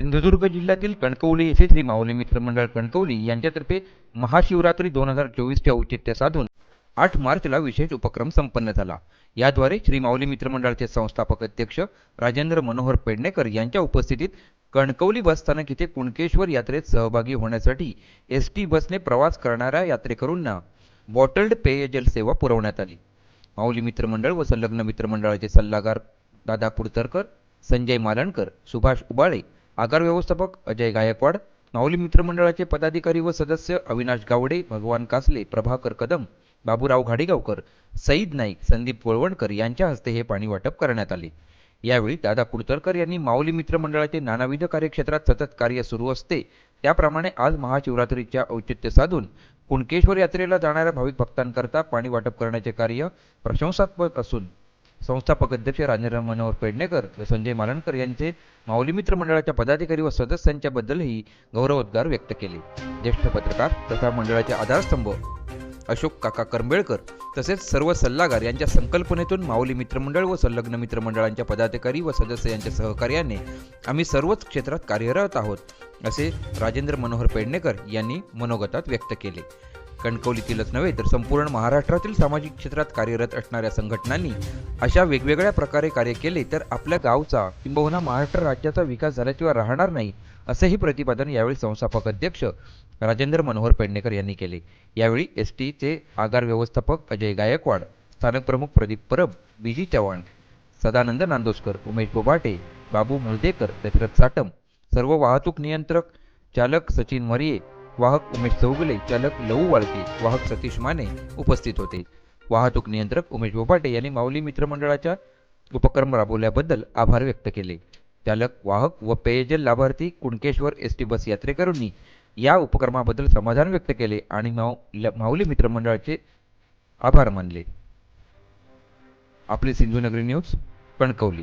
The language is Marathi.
सिंधुदुर्ग जिल्ह्यातील कणकवली येथे श्री माऊली मित्र मंडळ कणकवली यांच्यातर्फे महाशिवरात्री दोन हजार चोवीसचे औचित्य साधून आठ मार्चला विशेष उपक्रम संपन्न झाला. याद्वारे श्री माऊली मित्र मंडळाचे संस्थापक अध्यक्ष राजेंद्र मनोहर पेडणेकर यांच्या उपस्थितीत कणकवली बस स्थानक येथे कुणकेश्वर यात्रेत सहभागी होण्यासाठी एस टी बसने प्रवास करणाऱ्या यात्रेकरूंना बॉटल्ड पेयजल सेवा पुरवण्यात आली. माऊली मित्र मंडळ व संलग्न मित्र मंडळाचे सल्लागार दादा कुडतरकर संजय मालणकर सुभाष उबाळे आगार व्यवस्थापक अजय गायकवाड माऊली मित्रमंडळाचे पदाधिकारी व सदस्य अविनाश गावडे भगवान कासले प्रभाकर कदम बाबूराव घाडीगावकर सईद नाईक संदीप वळवणकर यांच्या हस्ते हे पाणी वाटप करण्यात आले. यावेळी दादा कुडतरकर यांनी माऊली मित्रमंडळाचे नानाविध कार्यक्षेत्रात सतत कार्य सुरू असते त्याप्रमाणे आज महाशिवरात्रीच्या औचित्य साधून कुणकेश्वर यात्रेला जाणाऱ्या भाविक भक्तांकरता पाणी वाटप करण्याचे कार्य प्रशंसात्मक असून संस्थापक अध्यक्ष राजेंद्र मनोहर पेडणेकर व संजय मालणकर यांचे माऊली मित्र मंडळाच्या पदाधिकारी व सदस्यांच्या बद्दलही गौरवोद्गार व्यक्त केले. ज्येष्ठ पत्रकार तथा मंडळाचे आधारस्तंभ अशोक काका करंबेळकर तसेच सर्व सल्लागार यांच्या संकल्पनेतून माऊली मित्रमंडळ व संलग्न मित्रमंडळांच्या पदाधिकारी व सदस्य यांच्या सहकार्याने आम्ही सर्वच क्षेत्रात कार्यरत आहोत असे राजेंद्र मनोहर पेडणेकर यांनी मनोगतात व्यक्त केले. कणकवलीतीलच नव्हे तर संपूर्ण महाराष्ट्रातील सामाजिक क्षेत्रात कार्यरत असणाऱ्या संघटनांनी अशा वेगवेगळ्या प्रकारे कार्य केले तर आपल्या गावचा किंबहुना महाराष्ट्र राज्याचा विकास झाल्याशिवाय राहणार नाही असेही प्रतिपादन यावेळी संस्थापक अध्यक्ष राजेंद्र मनोहर पेडणेकर यांनी केले. यावेळी एस टीचे आगार व्यवस्थापक अजय गायकवाड स्थानक प्रमुख प्रदीप परब बीजी चव्हाण सदानंद नांदोसकर उमेश बोबाटे बाबू मुळदेकर दशरथ साटम सर्व वाहतूक नियंत्रक चालक सचिन मरिये वाहक उमेश चौगुले चालक लहू वाळके वाहक सतीश माने उपस्थित होते. वाहतूक नियंत्रक उमेश बोपाटे यांनी माऊली मित्रमंडळाच्या उपक्रम राबवल्याबद्दल आभार व्यक्त केले. चालक वाहक व पेयजल लाभार्थी कुणकेश्वर एस टी बस यात्रेकरूंनी या उपक्रमाबद्दल समाधान व्यक्त केले आणि माऊ ल- माऊली मित्रमंडळाचे आभार मानले. आपली सिंधुनगरी न्यूज कणकवली.